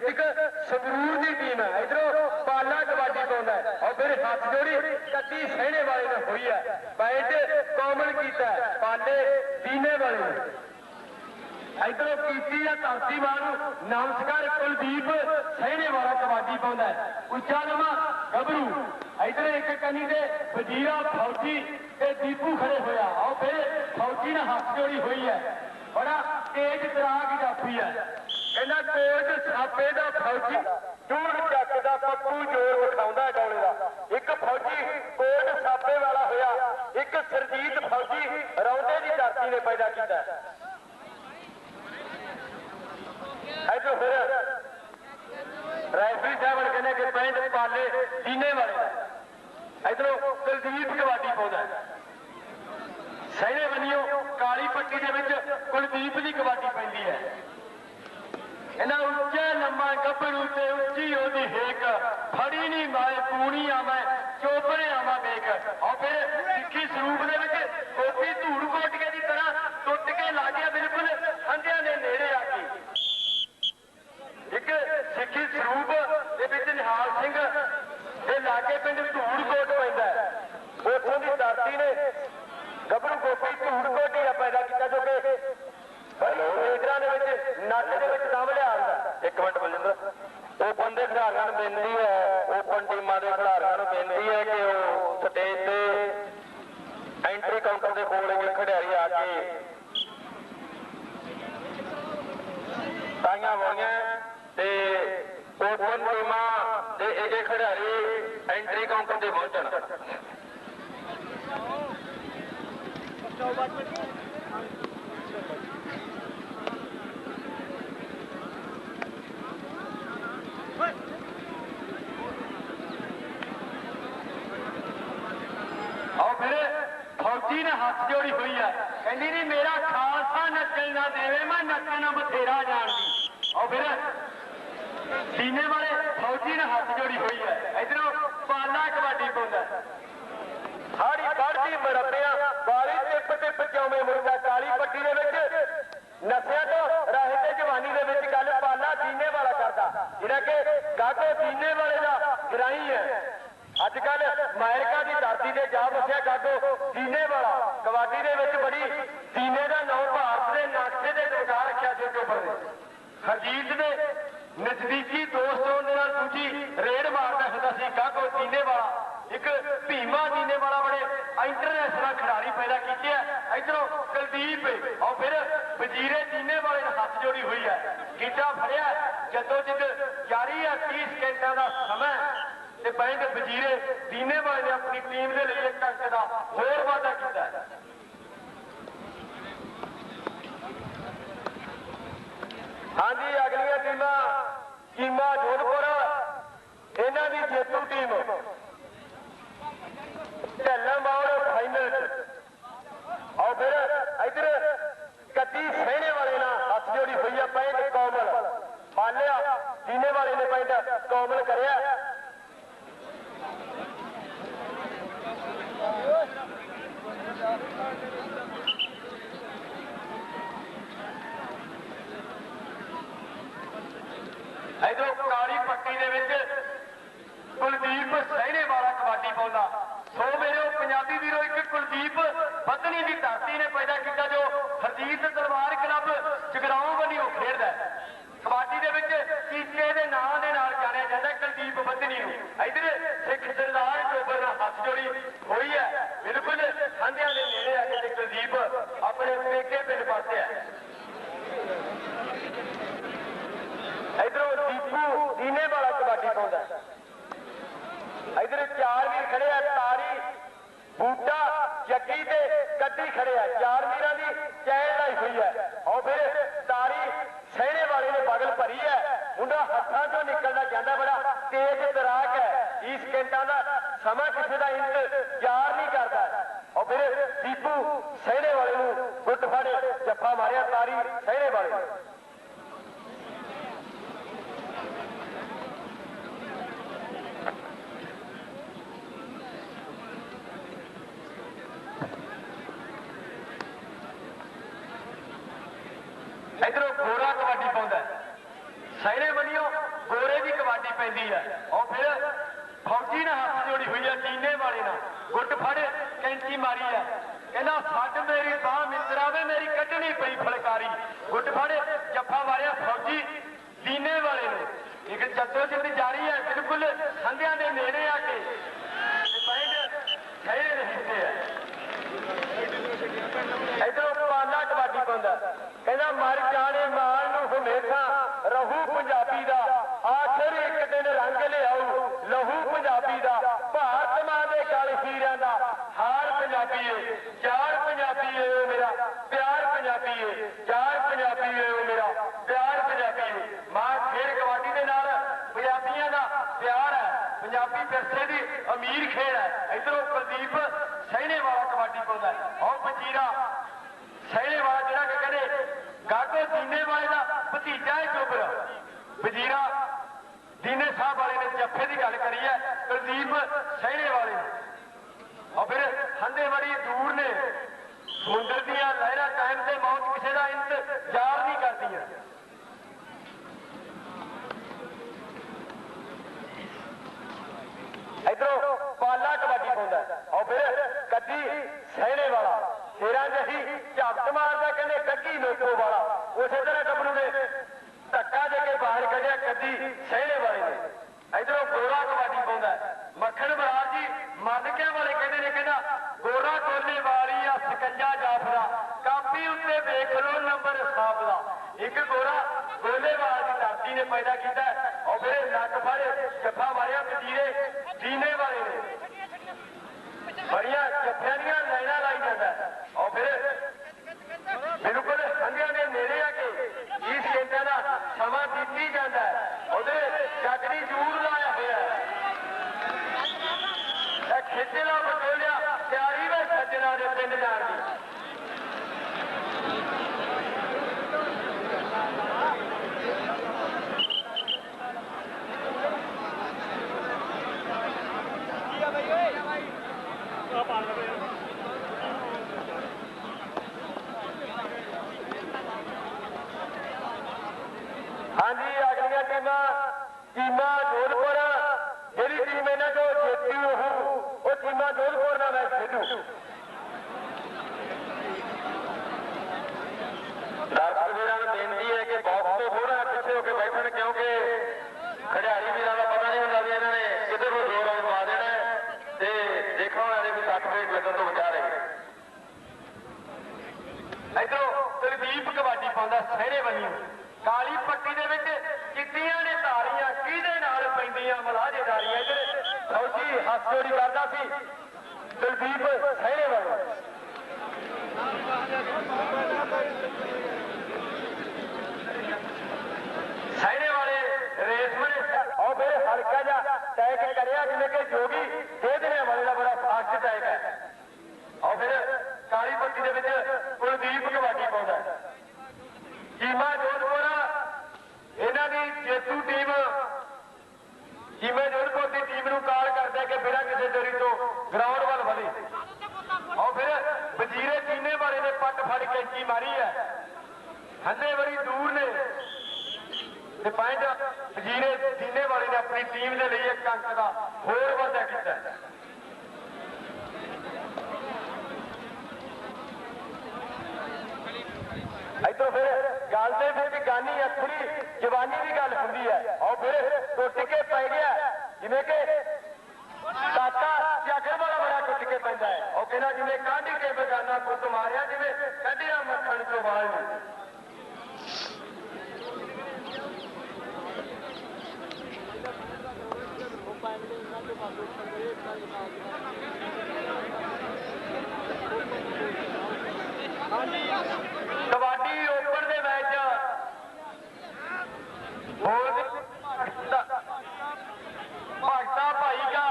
District Sangrur ਦੀ team ਹੈ। ਇਧਰੋਂ ਪਾਲਾ ਕਬੱਡੀ ਪਾਉਂਦਾ ਔਰ ਫਿਰ ਹੱਥ ਜੋੜੀ ਕੱਟੀ ਸਹਿਣੇ ਵਾਲੇ ਨੇ ਹੋਈ ਹੈ। ਪੁਆਇੰਟ ਕਾਮਨ ਕੀਤਾ ਪਾਲੇ ਦੀਨੇ ਵਾਲੇ ਨੇ ਇਧਰੋਂ ਕੀਤੀ ਆ ਧਰਤੀ ਮਾਂ ਨੂੰ ਨਮਸਕਾਰ ਕੁਲਦੀਪ ਸਹਿਣੇ ਵਾਲਾ ਕਬੱਡੀ ਪਾਉਂਦਾ ਉੱਚਾ ਨਮਾ ਗੱਭਰੂ। ਇਧਰ ਇੱਕ ਕੰਨੀ ਦੇ ਵਜੀਰਾ ਫੌਜੀ ਤੇ ਦੀਪੂ ਖੜੇ ਹੋਇਆ। ਆਓ ਫਿਰ ਫੌਜੀ ਨਾਲ ਹੱਥ ਜੋੜੀ ਹੋਈ ਹੈ। ਬੜਾ ਤੇਜ਼ ਤਰਾਗ ਜਾਫੀ ਹੈ। ਕਹਿੰਦਾ ਕੋਟ ਸਾਪੇ ਦਾ ਫੌਜੀ ਦੂਰ ਚੱਕਦਾ ਪੱਪੂ ਜੋਰ ਵਿਖਾਉਂਦਾ ਡੋਲੇ ਦਾ। ਇੱਕ ਫੌਜੀ ਕੋਟ ਸਾਪੇ ਵਾਲਾ ਹੋਇਆ, ਇੱਕ ਸਰਜੀਤ ਫੌਜੀ ਰੌਂਦੇ ਦੀ ਧਰਤੀ ਨੇ ਪੈਦਾ ਕੀਤਾ। ਇਧਰ ਫਿਰ ਰੈਫਰੀ ਸਾਹਿਬ ਕਹਿੰਦੇ ਕਿ ਪੈਂਟ ਪਾਲੇ ਦੀਨੇ ਵਾਲੇ ਇਧਰੋਂ ਕੁਲਦੀਪ ਕਬੱਡੀ ਪਾਉਂਦਾ ਸਹਿਣੇ ਬੰਨਿਓ, ਕਾਲੀ ਪੱਟੀ ਦੇ ਵਿੱਚ ਕੁਲਦੀਪ ਦੀ ਕਬੱਡੀ ਪੈਂਦੀ ਹੈ। ਇਹਨਾਂ ਉੱਚੇ ਲੰਮਾ ਗੱਭਰੂ ਤੇ ਉੱਚੀ ਉਹਦੀ ਹੇਕ। ਫੜੀ ਨਹੀਂ ਮਾਏ, ਪੂਣੀ ਆ ਮੈਂ ਚੋਪਰੇ ਆਵਾਂ ਵੇਖ। ਆ ਫਿਰ ਸਿੱਖੀ ਸਰੂਪ ਦੇ ਵਿੱਚ ਗੋਪੀ ਧੂੜ ਕੋਟਕੇ ਦੀ ਤਰ੍ਹਾਂ ਟੁੱਟ ਕੇ ਲਾ ਗਿਆ ਬਿਲਕੁਲ ਹੰਦਿਆਂ ਦੇ ਨੇੜੇ ਆ ਕੇ ਇੱਕ ਸਿੱਖੀ ਸਰੂਪ ਦੇ ਵਿੱਚ ਨਿਹਾਲ ਸਿੰਘ ਦੇ ਲਾਗੇ ਪਿੰਡ ਧੂੜਕੋਟ ਪੈਂਦਾ ਹੈ ਉੱਥੋਂ ਦੀ ਧਰਤੀ ਨੇ ਗੱਭਰੂ ਗੋਪੀ ਧੂੜਕੋਟ ਹੀ ਪੈਦਾ ਕੀਤਾ ਜੋ ਕਿ ਲੀਡਰਾਂ ਦੇ ਵਿੱਚ ਨੱਕ ਦੇ ਵਿੱਚ ਦਮ ਲਿਆ ਹੁੰਦਾ ਇੱਕ ਮਿੰਟ ਬਲਜਿੰਦਰ ਓਪਨ ਦੇ ਖਿਡਾਰੀਆਂ ਨੂੰ ਬੇਨਤੀ ਹੈ ਓਪਨ ਟੀਮਾਂ ਦੇ ਖਿਡਾਰੀਆਂ ਨੂੰ ਬੇਨਤੀ ਹੈ ਕਿ ਉਹ ਸਟੇਜ ਤੇ ਐਂਟਰੀ ਕਾਊਂਟਰ ਦੇ ਕੋਲ ਇੱਕ ਖਿਡਾਰੀ ਆ ਕੇ ਤਾਈਆਂ ਹੋਈਆਂ ਤੇ ਓਪਨ ਟੀਮਾਂ ਦੇ ਇਹ ਖਿਡਾਰੀ ਐਂਟਰੀ ਕਾਊਂਟਰ ਤੇ ਪਹੁੰਚਣ। ਆਓ ਫਿਰ ਫੌਜੀ ਨੇ ਹੱਥ ਜੋੜੀ ਹੋਈ ਹੈ ਕਹਿੰਦੀ ਨਹੀਂ ਮੇਰਾ ਖਾਲਸਾ ਨੱਚਣ ਨਾ ਦੇਵੇ ਮੈਂ ਨੱਚਣਾ ਬਥੇਰਾ ਜਾਣਦੀ। ਆਓ ਫਿਰ ਸੀਨੇ ਵਾਲੇ ਫੌਜੀ ਨੇ ਹੱਥ ਜੋੜੀ ਹੋਈ ਹੈ। ਇਧਰੋਂ ਪਾਲਾ ਕਬੱਡੀ ਪਾਉਂਦਾ ਹਾੜੀ ਕੱਢਦੀ ਮਰੱਬਿਆਂ ਵਾਲੀ ਟਿੱਪ ਟਿੱਪ ਚੌਵੇਂ ਮੁਰਗਾ ਕਾਲੀ ਪੱਟੀ ਦੇ ਵਿੱਚ। ਨਸਿਆਂ ਤੋਂ ਰਾਹੇ ਤੇ ਜਵਾਨੀ ਦੇ ਵਿੱਚ ਗੱਲ ਪਾਲਾ ਦੀਨੇ ਵਾਲਾ ਕਰਦਾ। ਜਿਹੜਾ ਕਿ ਗਾਗੋ ਦੀਨੇ ਵਾਲੇ ਦਾ ਗਰਾਈ ਹੈ। ਅੱਜ ਕੱਲ ਅਮਰੀਕਾ ਦੀ ਧਰਤੀ ਤੇ ਜਾ ਵਸਿਆ ਗਾਗੋ ਦੀਨੇ ਵਾਲਾ। ਕਬੱਡੀ ਦੇ ਵਿੱਚ ਬੜੀ ਦੀਨੇ ਦਾ ਨਾਮ ਹਰਜੀਤ ਦੇ ਨਜ਼ਦੀਕੀ ਦੋਸਤ ਹੋਣ ਨਾਲ ਦੂਜੀ ਰੇਡ ਮਾਰਦਾ ਹੁੰਦਾ ਸੀ ਗਾਗੋ ਦੀਨੇ ਵਾਲਾ ਇੱਕ ਭੀਮਾ ਦੀਨੇ ਵਾਲਾ ਬੜੇ ਇੰਟਰਨੈਸ਼ਨਲ ਖਿਡਾਰੀ ਪੈਦਾ ਕੀਤੇ ਆ। ਇਧਰੋਂ ਕੁਲਦੀਪ ਔਰ ਫਿਰ ਵਜ਼ੀਰੇ ਦੀਨੇ ਵਾਲੇ ਨਾਲ ਹੱਥ ਜੋੜੀ ਹੋਈ ਹੈ ਕੀਤਾ ਫੜਿਆ। ਜਦੋਂ ਜਿੱਦ ਜਾਰੀ ਹੈ 30 ਸਕਿੰਟਾਂ ਦਾ ਸਮਾਂ ਤੇ ਬੈਂਡ ਵਜ਼ੀਰੇ ਦੀਨੇ ਵਾਲੇ ਨੇ ਆਪਣੀ ਟੀਮ ਦੇ ਲਈ ਇੱਕ ਅੰਕ ਦਾ ਹੋਰ ਵਾਅਦਾ ਕੀਤਾ। ਹਾਂਜੀ, ਅਗਲੀਆਂ ਟੀਮਾਂ ਟੀਮਾਂ ਜੋਧਪੁਰ, ਇਹਨਾਂ ਦੀ ਜੇਤੂ ਟੀਮ। ਢੱਲਾ ਮੌੜ ਫਾਈਨਲ ਚ। ਆਓ ਫਿਰ, ਇਧਰ ਕੱਟੀ ਸਹਿਣੇ ਵਾਲੇ ਨਾਲ ਹੱਥ ਜੋੜੀ ਹੋਈ ਆ ਪੈਂਟ ਕੋਮਲ। ਮੰਨ ਲਿਆ ਦੀਨੇ ਵਾਲੇ ਨੇ ਪੈਂਟ ਕੋਮਲ ਕਰਿਆ ਇਧਰੋਂ ਕਾਲੀ ਦੇ ਵਿੱਚ ਕੁਲਦੀਪ ਸਹਿਣੇ ਵਾਲਾ ਕਬੱਡੀ ਪਾਉਂਦਾ ਸੋ ਮੇਰੇ ਪੰਜਾਬੀ ਵੀਰੋ, ਇੱਕ ਕੁਲਦੀਪ ਬਦਨੀ ਦੀ ਧਰਤੀ ਨੇ ਪੈਦਾ ਕੀਤਾ, ਜੋ ਹਰਜੀਤ ਦਰਬਾਰ ਕਲੱਬ ਜਗਰਾਉਂ ਵੱਲੋਂ ਖੇਡਦਾ ਕਬੱਡੀ ਦੇ ਵਿੱਚ ਕੀਤੇ ਦੇ ਨਾਂ ਦੇ ਨਾਲ ਜਾਣਿਆ ਜਾਂਦਾ ਕੁਲਦੀਪ ਬੱਦਨੀ ਨੂੰ। ਇਧਰ ਸਿੱਖ ਸਰਦਾਰ ਟੋਬਰ ਨਾਲ ਹੱਥ ਜੋੜੀ ਹੋਈ ਹੈ। ਬਿਲਕੁਲ ਹੰਦਿਆਂ ਦੇ ਨੇੜੇ ਆ ਕੇ ਕੁਲਦੀਪ ਆਪਣੇ ਪੇਕੇ ਪਿੰਡ ਪਾਸੇ ਹੈ। ਇਧਰੋਂ ਦੀਪੂ ਵਾਲਾ ਕਬੱਡੀ ਪਾਉਂਦਾ ਇਧਰ ਚਾਰ ਵੀਰ ਖੜੇ ਆ, ਤਾਰੀ, ਬੂਟਾ, ਜੱਗੀ ਤੇ ਕੱਡੀ ਖੜੇ ਆ। ਚਾਰ ਵੀਰਾਂ ਦੀ ਚੈਨ ਲਾਈ ਹੋਈ ਹੈ। ਆਓ ਫਿਰ ਤਾਰੀ ਸਹਿਣੇ ਵਾਲੇ ਨੇ ਬਗਲ ਭਰੀ ਹੈ। ਮੁੰਡਾ ਹੱਥਾਂ ਚੋਂ ਨਿਕਲਦਾ ਜਾਂਦਾ, ਬੜਾ ਤੇਜ਼ ਤਰਾਕ ਹੈ। 20 ਸਕਿੰਟਾਂ ਦਾ ਸਮਾਂ ਕਿਸੇ ਦਾ ਇੰਤਜ਼ਾਰ ਨਹੀਂ ਕਰਦਾ। ਆਓ ਫਿਰ ਦੀਪੂ ਸਹਿਣੇ ਵਾਲੇ ਨੂੰ ਗੁੱਟ ਫੜ ਜੱਫਾ ਮਾਰਿਆ ਤਾਰੀ ਸਹਿਣੇ ਵਾਲੇ ਨੇ। ਇਧਰੋਂ ਗੋਰਾ ਕਬੱਡੀ ਪਾਉਂਦਾ ਹੈ। ਸਹਿਰੇ ਬੰਨਿਓ ਕਬੱਡੀ ਪੈਂਦੀ ਆ। ਉਹ ਫਿਰ ਫੌਜੀ ਨਾਲ ਹੱਥ ਜੋੜੀ ਹੋਈ ਹੈ ਕੀਨੇ ਵਾਲੇ ਨਾਲ। ਗੁੱਟ ਫੜੇ, ਕੈਂਚੀ ਮਾਰੀ ਹੈ ਕਹਿੰਦਾ ਛੱਡ ਮੇਰੀ ਬਾਹ ਮਿੱਤਰਾ ਵੇ, ਮੇਰੀ ਕੱਢਣੀ ਪਈ ਫਲਕਾਰੀ। ਗੁੱਟ ਫੜੇ, ਜੱਫਾ ਮਾਰਿਆ ਫੌਜੀ ਦੀਨੇ ਵਾਲੇ ਨੇ। ਇੱਕ ਜੱਦੋ ਜਿੱਦ ਜਾਰੀ ਹੈ ਬਿਲਕੁਲ ਸੰਧਿਆ ਦੇ ਨੇੜੇ ਆ ਕੇ। ਤੇ ਪੈਂਡ ਖੜੇ ਰਹਿੰਦੇ ਆ। ਇਧਰੋਂ ਪਾਲਾ ਕਬੱਡੀ ਪਾਉਂਦਾ। ਕਹਿੰਦਾ, ਮਰ ਜਾਣੇ ਮਾਲ ਨੂੰ ਹਮੇਸ਼ਾ ਰਹੂ ਪੰਜਾਬੀ ਹੈ ਵਿਰਸੇ ਦੀ ਅਮੀਰ ਖੇਡ ਹੈ। ਇਧਰੋਂ ਕੁਲਦੀਪ ਸਹਿਣੇ ਵਾਲਾ ਕਬੱਡੀ ਪਾਉਂਦਾ ਔਰ ਵਜੀਰਾ ਸੈਣੇ ਵਾਲਾ ਜਿਹੜਾ ਕਿ ਕਹਿੰਦੇ ਗਾਗੋ ਦੀਨੇ ਵਾਲੇ ਦਾ ਭਤੀਜਾ ਹੈ ਚੋਬਰ ਵਜੀਰਾ ਦੀਨੇ ਸਾਹਿਬ ਵਾਲੇ ਨੇ ਜੱਫੇ ਦੀ ਗੱਲ ਕਰੀ ਹੈ, ਕੁਲਦੀਪ ਸਹਿਣੇ ਵਾਲੇ ਨੇ। ਔਰ ਫਿਰ ਹੰਦੇ ਬੜੀ ਦੂਰ ਨੇ। ਸਮੁੰਦਰ ਦੀਆਂ ਲਹਿਰਾਂ ਟਾਈਮ ਤੇ ਮੌਤ ਕਿਸੇ ਦਾ ਇੰਤਜ਼ਾਰ ਨਹੀਂ ਕਰਦੀਆਂ ਇਧਰੋਂ ਪਾਲਾ ਕਬੱਡੀ ਪਾਉਂਦਾ ਔਰ ਫਿਰ ਸਹਿਣੇ ਵਾਲਾ, ਸ਼ੇਰਾਂ ਜਹੀ ਝਪਟ ਮਾਰਦਾ ਕਹਿੰਦੇ ਕੱਗੀ ਮੇਖੋ ਵਾਲਾ। ਉਸੇ ਤਰ੍ਹਾਂ ਗੱਭਰੂ ਨੇ ਧੱਕਾ ਦੇ ਕੇ ਬਾਹਰ ਕੱਢਿਆ ਕੱਦੀ ਸਹਿਣੇ ਵਾਲੇ ਨੇ। ਇਧਰੋਂ ਗੋਰਾ ਕਬੱਡੀ ਪਾਉਂਦਾ ਮੱਖਣ ਬਰਾੜ ਜੀ ਮਾਨਕਿਆਂ ਵਾਲੇ ਕਹਿੰਦੇ ਨੇ, ਕਹਿੰਦਾ ਗੋਰਾ ਕੋਲੇ ਵਾਲੀ ਆ ਸਕੰਜਾ ਜਾਫਰਾ। ਕਾਪੀ ਉੱਤੇ ਵੇਖ ਲਓ ਨੰਬਰ ਹਿਸਾਬ ਦਾ। ਇੱਕ ਗੋਰਾ ਗੋਲੇਵਾਲ ਦੀ ਧਰਤੀ ਨੇ ਪੈਦਾ ਕੀਤਾ ਔਰ ਫਿਰ ਨੱਕ ਫੜ, ਜੱਫਾ ਮਾਰਿਆ, ਵਜ਼ੀਰੇ ਦੀਨੇ ਵਾਲੇ ਨੇ। ਬੜੀਆਂ ਜੱਫਿਆਂ ਦੀਆਂ ਲਾਈਨਾਂ ਲਾਈ ਜਾਂਦਾ। ਔਰ ਫਿਰ ਬਿਲਕੁਲ ਸੰਧਿਆ ਦੇ ਨੇੜੇ ਆ ਕੇ ਇਸ ਘੰਟਿਆਂ ਦਾ ਸਮਾਂ ਦਿੱਤੀ ਜਾਂਦਾ ਉਹਦੇ ਜੱਗੜੀ ਜੂਰ ਲਾਇਆ ਹੋਇਆ ਹੈ। ਇਹ ਖੇਚਲਾ ਬਟੋਲਿਆ ਤਿਆਰੀ ਵਿੱਚ ਸੱਜਣਾ ਦੇ ਪਿੰਡ ਜਾਣ ਦੀ। ਹਾਂਜੀ, ਅਗਲੀਆਂ ਟੀਮਾਂ ਟੀਮਾਂ ਜੋਧਪੁਰ, ਜਿਹੜੀ ਟੀਮ ਇਹਨਾਂ ਚੋਂ ਜੇਤੂ ਉਹ ਉਹ ਟੀਮਾਂ ਜੋਧਪੁਰ ਨਾਲ ਮੈਚ ਖੇਡੂ। ਦਰਸ਼ਕ ਵੀਰਾਂ ਨੂੰ ਬੇਨਤੀ ਹੈ ਕਿ ਬਾਕਸ ਤੋਂ ਥੋੜਾ ਪਿੱਛੇ ਹੋ ਕੇ ਬੈਠਣ, ਕਿਉਂਕਿ ਖਿਡਾਰੀ ਵੀਰਾਂ ਦਾ ਪਤਾ ਨਹੀਂ ਹੁੰਦਾ ਵੀ ਇਹਨਾਂ ਨੇ ਕਿੱਧਰ ਨੂੰ ਜ਼ੋਰ ਆਜ਼ਮਾ ਦੇਣਾ ਤੇ ਦੇਖਣ ਵਾਲੇ ਵੀ 60 ਮਿੰਟ ਲੱਗਣ ਤੋਂ ਬਚਾ ਰਹੇ ਇਧਰੋਂ ਕੁਲਦੀਪ ਕਬੱਡੀ ਪਾਉਂਦਾ ਸਹਿਰੇ ਬੰਨੀ ਕਾਲੀ ਪੱਟੀ ਦੇ ਵਿੱਚ ਚਿੱਟੀਆਂ ਨੇ ਧਾਰੀਆਂ, ਕਿਹਦੇ ਨਾਲ ਪੈਂਦੀਆਂ ਮਲਾਜੇਦਾਰੀਆਂ ਇਧਰ? ਫੌਜੀ ਹੱਥ ਜੋੜੀ ਕਰਦਾ ਸੀ ਕੁਲਦੀਪ ਸਹਿਰੇ ਵਾਲਾ। ਸਹਿਰੇ ਵਾਲੇ ਰੇਸ ਮਨੇ ਉਹ ਮੇਰੇ ਹਲਕਾ ਜਿਹਾ ਟੈਕ ਕਰਿਆ, ਜਿਵੇਂ ਕਿ ਜੋਗੀ ਦੇਦਨੇ ਵਾਲੇ ਦਾ ਬੜਾ ਫਾਸਟ ਟੈਕ ਹੈ। ਔਰ ਫਿਰ ਕਾਲੀ ਪੱਟੀ ਦੇ ਵਿੱਚ ਕੁਲਦੀਪ ਕਬੱਡੀ ਪਾਉਂਦਾ ਹੈ। ਚੀਮਾ ਜੋਧਪੁਰ ਇਹਨਾਂ ਦੀ ਜੇਤੂ ਟੀਮ ਚੀਮਾ ਜੋਧਪੁਰ ਦੀ ਟੀਮ ਨੂੰ ਕਾਲ ਕਰਦਾ ਕਿ ਬਿਨਾਂ ਕਿਸੇ ਦੇਰੀ ਤੋਂ ਗਰਾਊਂਡ ਵੱਲ ਵਧੇ ਔਰ ਫਿਰ ਵਜ਼ੀਰੇ ਚੀਨੇ ਵਾਲੇ ਨੇ ਪੱਟ ਫੜ ਹੈ। ਹੰਦੇ ਬੜੀ ਦੂਰ ਨੇ। ਤੇ ਪੁਆਇੰਟ ਵਜ਼ੀਰੇ ਚੀਨੇ ਵਾਲੇ ਨੇ ਆਪਣੀ ਟੀਮ ਦੇ ਲਈ ਇੱਕ ਅੰਕ ਦਾ ਹੋਰ ਵਾਧਾ ਕੀਤਾ। ਹੈ ਫਿਰ ਗੱਲ ਦੇ ਵਿੱਚ ਗਾਨੀ ਅਥਰੀ ਜਵਾਨੀ ਦੀ ਗੱਲ ਹੁੰਦੀ ਹੈ। ਔਰ ਫਿਰ ਟੁੱਟ ਕੇ ਪੈ ਗਿਆ। ਜਿਵੇਂ ਕਿ ਕਾਕਾ ਜਾਗਰ ਵਾਲਾ ਬੜਾ ਟੁੱਟ ਕੇ ਪੈਂਦਾ ਹੈ। ਉਹ ਕਹਿੰਦਾ ਜਿਵੇਂ ਕਾਢੀ ਕੇ ਬਗਾਨਾ ਪੁੱਤ ਮਾਰਿਆ, ਜਿਵੇਂ ਕੱਢਿਆ ਮੱਖਣ ਚੋਂ ਵਾਲ ਨੂੰ। ਕਬੱਡੀ ਓਪਨ ਦੇ ਮੈਚ ਬੋਲ ਭਗਤਾ ਭਾਈ ਦਾ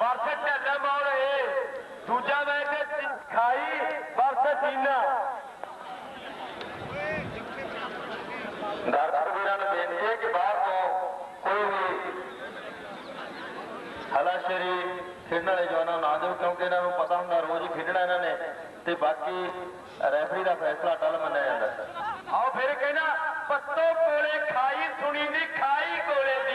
ਵਰਸ ਢੱਲਾ ਮੌਲ ਏ ਦੂਜਾ ਮੈਚ ਖਾਈ ਵਰਸ ਚੀਨਾ ਦਰਸ਼ਕ ਵੀਰਾਂ ਨੂੰ ਬੇਨਤੀ ਹੈ ਕਿ ਬਾਹਰ ਤੋਂ ਕੋਈ ਵੀ ਹਲਾਸ਼ਰੀ ਖੇਡਣ ਵਾਲੇ ਜਵਾਨਾਂ ਨੂੰ ਨਾ ਦਿਓ ਕਿਉਂਕਿ ਇਹਨਾਂ ਨੂੰ ਪਤਾ ਹੁੰਦਾ ਰੋਜ਼ ਹੀ ਖੇਡਣਾ ਇਹਨਾਂ ਨੇ ਤੇ ਬਾਕੀ ਰੈਫਰੀ ਦਾ ਫੈਸਲਾ ਟਲ ਮੰਨਿਆ ਜਾਂਦਾ। ਆਓ ਫਿਰ ਕਹਿੰਦਾ ਪੱਤੋ ਕੋਲੇ ਖਾਈ, ਸੁਣੀ ਦੀ ਖਾਈ ਕੋਲੇ ਦੀ।